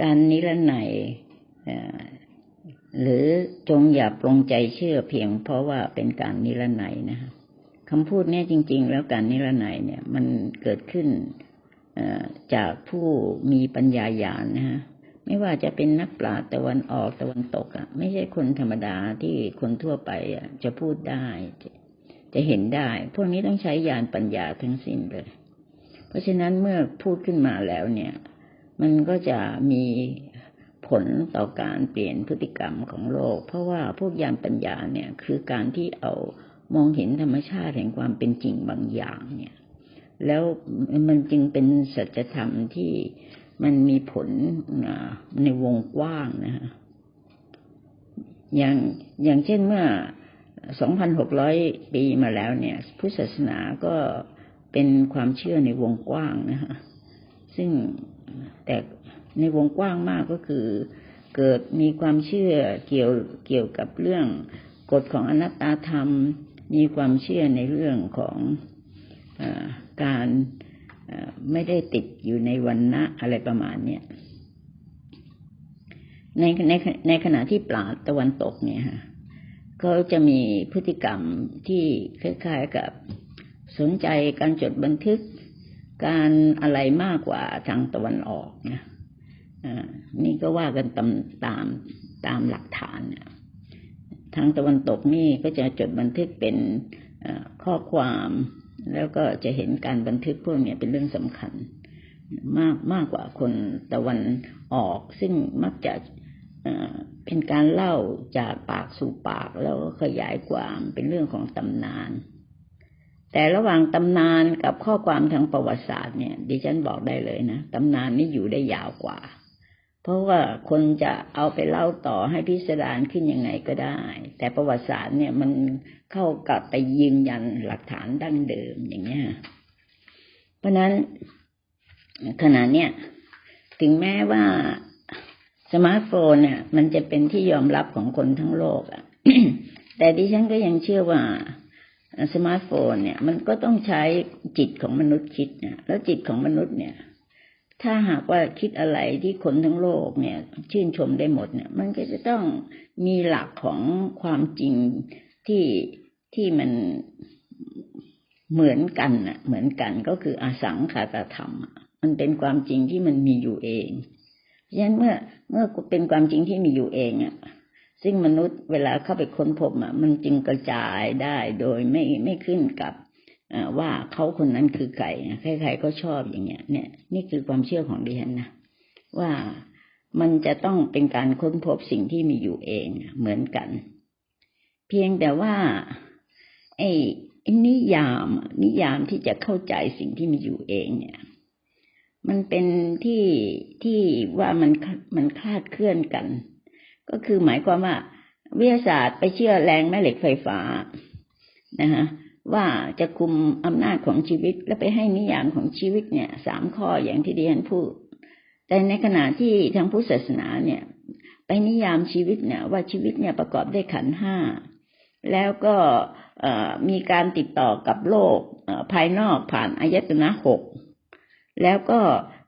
การนิรนัยหรือจงอย่าปรงใจเชื่อเพียงเพราะว่าเป็นการนิรนัยนะคคำพูดนี้จริง ๆ แล้วการนิรนัยเนี่ยมันเกิดขึ้นจากผู้มีปัญญาญาณนะฮะไม่ว่าจะเป็นนักปราชญ์ตะวันออกตะวันตกอะ ไม่ใช่คนธรรมดาที่คนทั่วไปอะจะพูดได้ จะเห็นได้ พวกนี้ต้องใช้ญาณปัญญาทั้งสิ้นเลย เพราะฉะนั้นเมื่อพูดขึ้นมาแล้วเนี่ย มันก็จะมีผลต่อการเปลี่ยนพฤติกรรมของโลก เพราะว่าพวกญาณปัญญาเนี่ยคือการที่เอามองเห็นธรรมชาติแห่งความเป็นจริงบางอย่างเนี่ย แล้วมันจึงเป็นสัจธรรมที่มันมีผลในวงกว้างนะฮะอย่างอย่างเช่นเมื่อ 2,600 ปีมาแล้วเนี่ย พุทธศาสนาก็เป็นความเชื่อในวงกว้างนะฮะซึ่ง แต่ในวงกว้างมากก็คือ เกิดมีความเชื่อเกี่ยวเกี่ยวกับเรื่องกฎของอนัตตาธรรม มีความเชื่อในเรื่องของอการไม่ได้ติดอยู่ในวันนะอะไรประมาณเนี้ยในในในขณะที่ปราดตะวันตกเนี่ยฮะเขาจะมีพฤติกรรมที่คล้ายๆกับสนใจการจดบันทึก การอะไรมากกว่าทางตะวันออกนะนี่ก็ว่ากันตามตามตามหลักฐานทางตะวันตกนี่ก็จะจดบันทึกเป็นข้อความแล้วก็จะเห็นการบันทึกพวกนี้เป็นเรื่องสำคัญ มากมากกว่าคนตะวันออก ซึ่งมักจะเป็นการเล่าจากปากสู่ปากแล้วก็ขยายความเป็นเรื่องของตำนาน แต่ระหว่างตำนานกับข้อความทางประวัติศาสตร์เนี่ยดิฉันบอกได้เลยนะตำนานนี่อยู่ได้ยาวกว่า เพราะว่าคนจะเอาไปเล่าต่อให้พิสดารขึ้นยังไงก็ได้ แต่ประวัติศาสตร์เนี่ยมันเข้ากับไปยืนยันหลักฐานดั้งเดิมอย่างเงี้ยเพราะนั้นขณะเนี้ยถึงแม้ว่าสมาร์ทโฟนเนี่ย มันจะเป็นที่ยอมรับของคนทั้งโลกอะแต่ดิฉันก็ยังเชื่อว่า สมาร์ทโฟนเนี่ย มันก็ต้องใช้จิตของมนุษย์คิดเนี่ย แล้วจิตของมนุษย์เนี่ย ถ้าหากว่าคิดอะไรที่คนทั้งโลกเนี่ย ชื่นชมได้หมดเนี่ย มันก็จะต้องมีหลักของความจริงที่ที่มันเหมือนกันน่ะ เหมือนกันก็คืออสังขาตธรรม มันเป็นความจริงที่มันมีอยู่เอง เพราะฉะนั้นเมื่อเมื่อเป็นความจริงที่มีอยู่เองอะ ซึ่งมนุษย์เวลาเข้าไปค้นพบอะมันจึงกระจายได้โดยไม่ไม่ขึ้นกับว่าเขาคนนั้นคือใครใครๆก็ชอบอย่างเงี้ย เนี่ย นี่คือความเชื่อของดิฉันนะว่ามันจะต้องเป็นการค้นพบสิ่งที่มีอยู่เองเหมือนกัน เพียงแต่ว่าไอ้นิยามนิยามที่จะเข้าใจสิ่งที่มีอยู่เองเนี่ย มันเป็นที่ที่ว่ามันมันคลาดเคลื่อนกัน ก็คือหมายความว่าวิทยาศาสตร์ไปเชื่อแรงแม่เหล็กไฟฟ้านะฮะว่าจะคุมอำนาจของชีวิตแล้วไปให้นิยามของชีวิตเนี่ยสามข้ออย่างที่ดิฉันพูด แต่ในขณะที่ทางพุทธศาสนาเนี่ย ไปนิยามชีวิตเนี่ยว่าชีวิตเนี่ยประกอบด้วยขันห้าแล้วก็มีการติดต่อกับโลกภายนอกผ่านอายตนะหกแล้วก็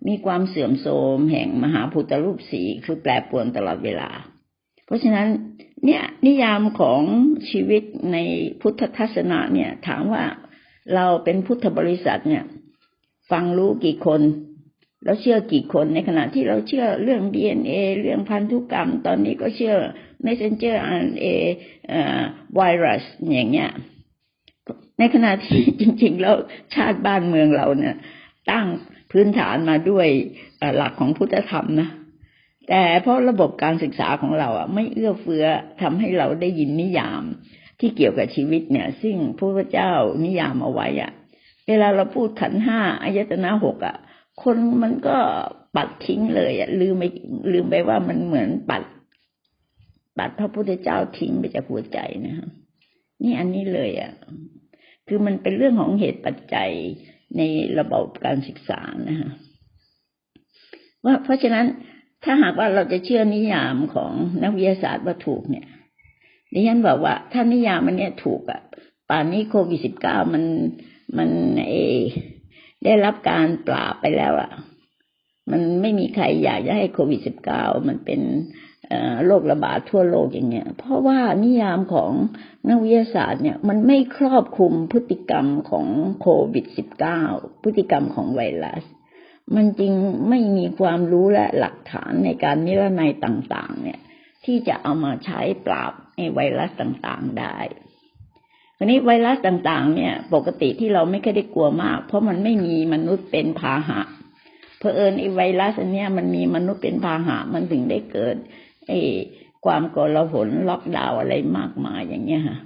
มีความเสื่อมโทรมแห่งมหาพุทธรูปสีคือแปรปรวนตลอดเวลา เพราะฉะนั้นเนี่ยนิยามของชีวิตในพุทธทัศนะเนี่ย ถามว่าเราเป็นพุทธบริษัทเนี่ย ฟังรู้กี่คน แล้วเชื่อกี่คนในขณะที่เราเชื่อเรื่องดีเอ็นเอเรื่องพันธุกรรม ตอนนี้ก็เชื่อ messenger RNA ไวรัสอย่างเงี้ยในขณะที่จริง ๆ แล้วชาติบ้านเมืองเราเนี่ย ตั้งพื้นฐานมาด้วยหลักของพุทธธรรมนะ แต่เพราะระบบการศึกษาของเราอะไม่เอื้อเฟื้อทำให้เราได้ยินนิยามที่เกี่ยวกับชีวิตเนี่ย ซึ่งพระพุทธเจ้านิยามเอาไว้อะ เวลาเราพูดขันห้าอายตนะหกอะ คนมันก็ปัดทิ้งเลยอะลืมไปลืมไปว่ามันเหมือนปัด ปัดพระพุทธเจ้าทิ้งไปจากหัวใจนะครับนี่อันนี้เลยอะคือมันเป็นเรื่องของเหตุปัจจัยในระบบการศึกษานะฮะว่าเพราะฉะนั้น ถ้าหากว่าเราจะเชื่อนิยามของนักวิทยาศาสตร์ว่าถูกเนี่ยดิฉันบอกว่า ถ้านิยามมันเนี่ยถูกอะป่านนี้โควิดสิบเก้ามันมันเอ ได้รับการปราบไปแล้วอะมันไม่มีใครอยากจะให้โควิด -19 มันเป็นโรคระบาดทั่วโลกอย่างเงี้ย เพราะว่านิยามของนักวิทยาศาสตร์เนี่ย มันไม่ครอบคลุมพฤติกรรมของโควิด -19 พฤติกรรมของไวรัส มันจริงไม่มีความรู้และหลักฐานในการนิรนัยต่าง ๆ เนี่ย ที่จะเอามาใช้ปราบไอไวรัสต่างๆได้คราวนี้ไวรัสต่างๆ เนี่ย ปกติที่เราไม่เคยได้กลัวมาก เพราะมันไม่มีมนุษย์เป็นพาหะเพอเอิญไอไวรัสอันเนี้ยมันมีมนุษย์เป็นพาหะมันถึงได้เกิดไอความกลาหลล็อกดาวอะไรมากมายอย่างเงี้ยค่ะ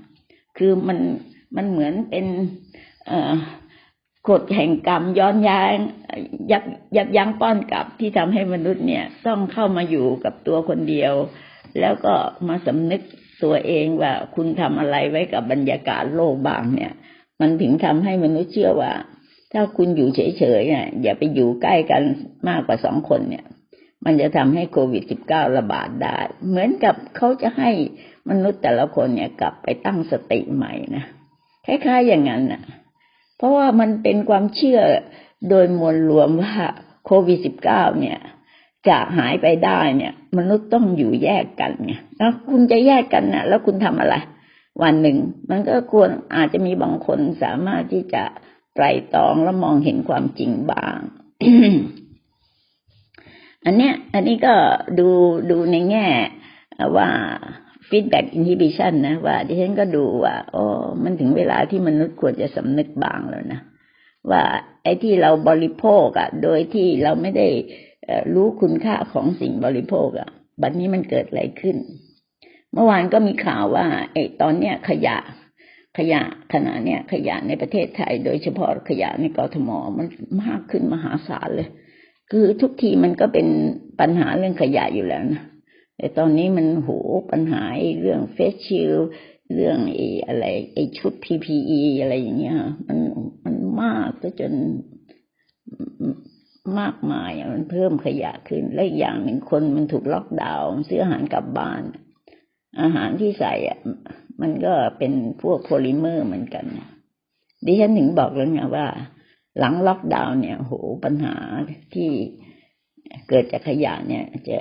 คือมันมันเหมือนเป็นเอ่อกฎแห่งกรรมย้อนย้ง ยับยับยั้งป้อนกลับที่ทำให้มนุษย์เนี่ยต้องเข้ามาอยู่กับตัวคนเดียว แล้วก็มาสำนึกตัวเองว่าคุณทำอะไรไว้กับบรรยากาศโลกบางเนี่ย มันถึงทำให้มนุษย์เชื่อว่า ถ้าคุณอยู่เฉยๆเนี่ยอย่าไปอยู่ใกล้กันมากกว่าสองคนเนี่ย มันจะทำให้โควิด -19 ระบาดได้ เหมือนกับเขาจะให้มนุษย์แต่ละคนเนี่ยกลับไปตั้งสติใหม่นะคล้ายๆอย่างนั้นนะเพราะว่ามันเป็นความเชื่อ โดยมวลรวมว่าโควิด -19 เนี่ยจะหายไปได้เนี่ย มนุษย์ต้องอยู่แยกกันไงแล้วคุณจะแยกกันนะแล้วคุณทำอะไร วันหนึ่ง มันก็ควรอาจจะมีบางคนสามารถที่จะไตรตรองและมองเห็นความจริงบ้าง อันเนี้ย อันนี้ก็ดูดูในแง่ว่า feedback inhibition นะว่าดิฉันก็ดูว่าโอ้มันถึงเวลาที่มนุษย์ควรจะสำนึกบางแล้วนะ ว่าไอ้ที่เราบริโภคอะโดยที่เราไม่ได้รู้คุณค่าของสิ่งบริโภคอะบัดนนี้มันเกิดอะไรขึ้น เมื่อวานก็มีข่าวว่า ไอ้ตอนเนี้ยขยะขยะขณะเนี้ยขยะในประเทศไทย โดยเฉพาะขยะในกรทมมันมากขึ้นมหาศาลเลย คือทุกทีมันก็เป็นปัญหาเรื่องขยะอยู่แล้วนะแต่ตอนนี้มันโหปัญหาเรื่องเฟสชิล เรื่องไอ้อะไรไอ้ชุด PPE อะไรอย่างเงี้ยมันมันมากก็จนมากมายมันเพิ่มขยะขึ้น และอีกอย่างหนึ่งคนมันถูกล็อกดาวน์ซื้ออาหารกลับบ้าน อาหารที่ใส่อะมันก็เป็นพวกโพลิเมอร์เหมือนกันดิฉันถึงบอกแล้วไงว่า หลังล็อกดาวน์เนี่ยโหปัญหาที่เกิดจากขยะเนี่ย จะ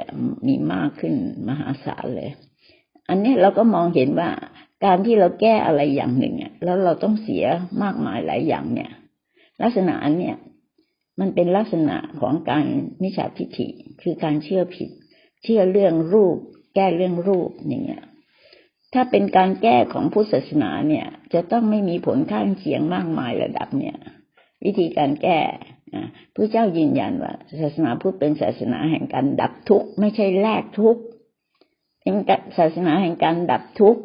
มีมากขึ้นมหาศาลเลย อันนี้เราก็มองเห็นว่า การที่เราแก้อะไรอย่างหนึ่งเนี่ยแล้วเราต้องเสียมากมายหลายอย่างเนี่ย ลักษณะอันเนี่ยมันเป็นลักษณะของการมิจฉาทิฏฐิคือการเชื่อผิด เชื่อเรื่องรูป แก้เรื่องรูปอย่างเงี้ยถ้าเป็นการแก้ของพุทธศาสนาเนี่ย จะต้องไม่มีผลข้างเคียงมากมายระดับเนี่ย วิธีการแก้พระเจ้ายืนยันว่า ศาสนาพุทธเป็นศาสนาแห่งการดับทุกข์ไม่ใช่แลกทุกข์เป็นศาสนาแห่งการดับทุกข์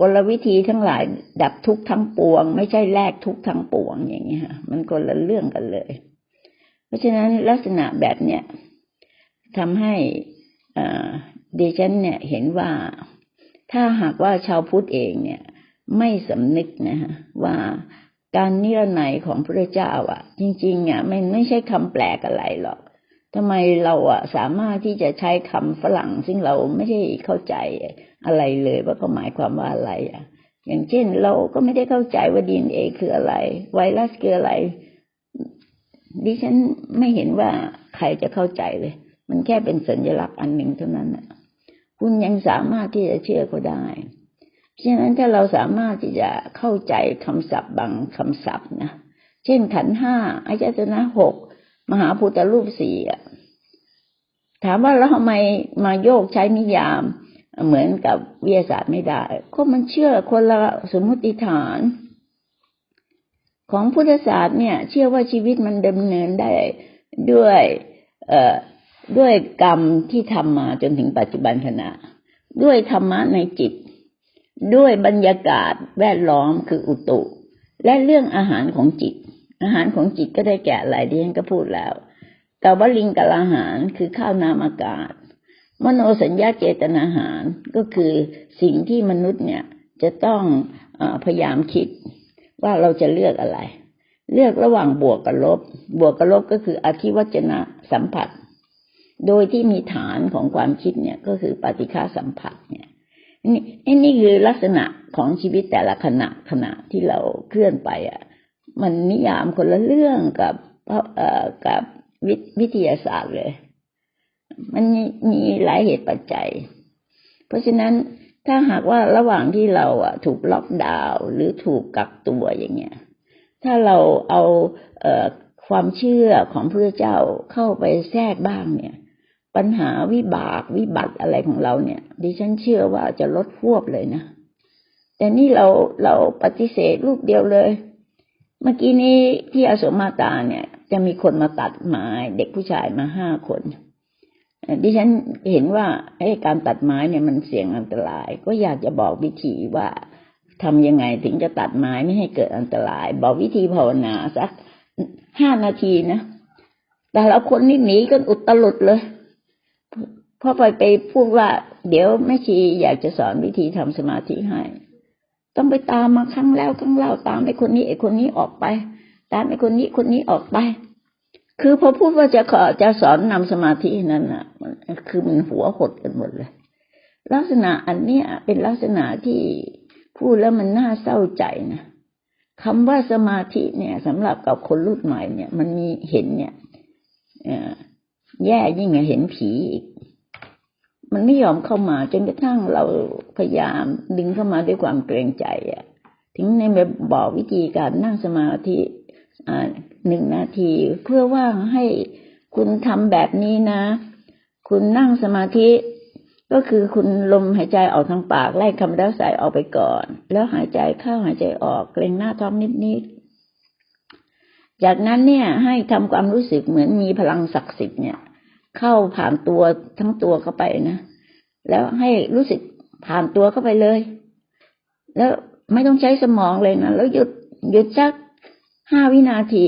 กลวิธีทั้งหลาย ดับทุกข์ทั้งปวง ไม่ใช่แลกทุกข์ทั้งปวงอย่างเงี้ยมันคนละเรื่องกันเลย เพราะฉะนั้นลักษณะแบบเนี้ยทำให้เดชันเนี่ยเห็นว่าถ้าหากว่าชาวพุทธเองเนี่ย ไม่สำนึกนะฮะว่าการนิรนัยของพระเจ้าอะ จริงๆอะมันไม่ใช่คำแปลกอะไรหรอก ทำไมเราอะสามารถที่จะใช้คำฝรั่ง ซึ่งเราไม่ได้เข้าใจอะไรเลยว่าเขาหมายความว่าอะไรอะอย่างเช่น เราก็ไม่ได้เข้าใจว่าดีเอ็นเอคืออะไร ไวรัสคืออะไร ดิฉันไม่เห็นว่าใครจะเข้าใจเลย มันแค่เป็นสัญลักษณ์อันหนึ่งเท่านั้นอะคุณยังสามารถที่จะเชื่อเขาได้ฉะนั้นถ้าเราสามารถที่จะเข้าใจคำศัพท์บางคำศัพท์นะ เช่นขันห้าอายตนะหก มหาพุทธรูปสี่อะถามว่าเราทำไมมาโยกใช้นิยาม เหมือนกับวิทยาศาสตร์ไม่ได้ก็มันเชื่อคนละสมมติฐาน ของพุทธศาสตร์เนี่ย เชื่อว่าชีวิตมันดำเนินได้ด้วย เอ่อด้วยกรรมที่ทำมาจนถึงปัจจุบันขณะ ด้วยธรรมะในจิต ด้วยบรรยากาศแวดล้อมคืออุตุ และเรื่องอาหารของจิต อาหารของจิตก็ได้แก่หลายที่ฉันก็พูดแล้วกาวลิงกลอาหารคือข้าวน้ำอากาศ มโนสัญญาเจตนาหารก็คือสิ่งที่มนุษย์เนี่ยจะต้องอพยายามคิดว่าเราจะเลือกอะไร เลือกระหว่างบวกกับลบ บวกกับลบก็คืออธิวัจนะสัมผัส โดยที่มีฐานของความคิดเนี่ยก็คือปฏิฆาสัมผัสเนี่ยนี่นี่คือลักษณะของชีวิตแต่ละขณะขณะที่เราเคลื่อนไปอะ มันนิยามคนละเรื่องกับเอกับววิทยาศาสตร์เลย มันมีหลายเหตุปัจจัย เพราะฉะนั้นถ้าหากว่าระหว่างที่เราอะ ถูกล็อกดาวน์หรือถูกกักตัวอย่างเงี้ย ถ้าเราเอาเอ่อความเชื่อของพระเจ้าเข้าไปแทรกบ้างเนี่ย ปัญหาวิบากวิบัติอะไรของเราเนี่ย ดิฉันเชื่อว่าจะลดพวบเลยนะ แต่นี่เราเราปฏิเสธรูปเดียวเลย เมื่อกี้นี้ที่อสมมาตาเนี่ย จะมีคนมาตัดไม้เด็กผู้ชายมาห้าคนดิฉันเห็นว่าไอ้การตัดไม้เนี่ยมันเสี่ยงอันตราย ก็อยากจะบอกวิธีว่าทำยังไงถึงจะตัดไม้ไม่ให้เกิดอันตราย บอกวิธีภาวนาสักห้านาทีนะแต่ละคนนี่หนีกันอุตลุดเลยเพราะไปไปพูดว่า เดี๋ยวแม่ชีอยากจะสอนวิธีทำสมาธิให้ ต้องไปตามมาครั้งแล้วครั้งเล่าตามไอ้คนนี้ไอ้คนนี้ออกไป ตามไอ้คนนี้คนนี้ออกไป คือพอพูดว่าจะขอจะสอนนำสมาธินั้นน่ะมันคือมันหัวหดกันหมดเลย ลักษณะอันเนี้ยเป็นลักษณะที่พูดแล้วมันน่าเศร้าใจนะคำว่าสมาธิเนี่ยสำหรับกับคนรุ่นใหม่เนี่ย มันมีเห็นเนี่ยแย่ยิ่งเห็นผีอีก มันไม่ยอมเข้ามาจนกระทั่งเราพยายามดึงเข้ามาด้วยความเกรงใจอะถึงในแบบบอกวิธีการนั่งสมาธิหนึ่งนาที เพื่อว่าให้คุณทำแบบนี้นะ คุณนั่งสมาธิ ก็คือคุณลมหายใจออกทางปากไล่คำรับสายออกไปก่อน แล้วหายใจเข้าหายใจออกเกรงหน้าท้องนิดๆจากนั้นเนี่ยให้ทำความรู้สึกเหมือนมีพลังศักดิ์สิทธิ์เนี่ย เข้าผ่านตัวทั้งตัวเข้าไปนะแล้วให้รู้สึกผ่านตัวเข้าไปเลย แล้วไม่ต้องใช้สมองเลยนะแล้วหยุดหยุดสักห้าวินาที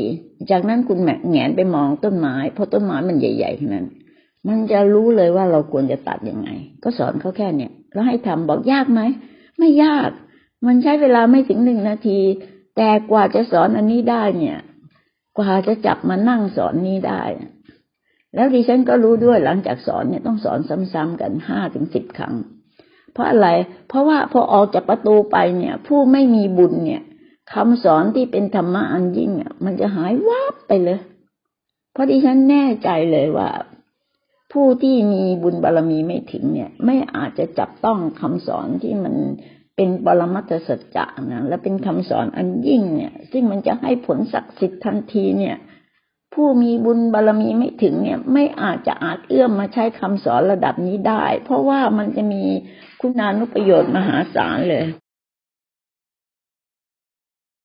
จากนั้นคุณแหงนไปมองต้นไม้เพราะต้นไม้มันใหญ่ๆขนาดนั้นมันจะรู้เลยว่าเราควรจะตัดยังไง ก็สอนเขาแค่เนี่ยแล้วให้ทำบอกยากไหมไม่ยาก มันใช้เวลาไม่ถึงหนึ่งนาที แต่กว่าจะสอนอันนี้ได้เนี่ย กว่าจะจับมานั่งสอนนี้ได้ แล้วดิฉันก็รู้ด้วยหลังจากสอนเนี่ยต้องสอนซ้ำๆกันห้าถึงสิบครั้ง เพราะอะไร เพราะว่าพอออกจากประตูไปเนี่ย ผู้ไม่มีบุญเนี่ยคำสอนที่เป็นธรรมะอันยิ่งอะมันจะหายวับไปเลย เพราะดิฉันแน่ใจเลยว่า ผู้ที่มีบุญบารรมีไม่ถึงเนี่ย ไม่อาจจะจับต้องคำสอนที่มันเป็นปรมัตถสัจจะนะและเป็นคำสอนอันยิ่งเนี่ย ซึ่งมันจะให้ผลศักดิ์สิทธิ์ทันทีเนี่ย ผู้มีบุญบารรมีไม่ถึงเนี่ยไม่อาจจะอาจเอื้อมมาใช้คำสอนระดับนี้ได้ เพราะว่ามันจะมีคุณานุประโยชน์มหาศาลเลย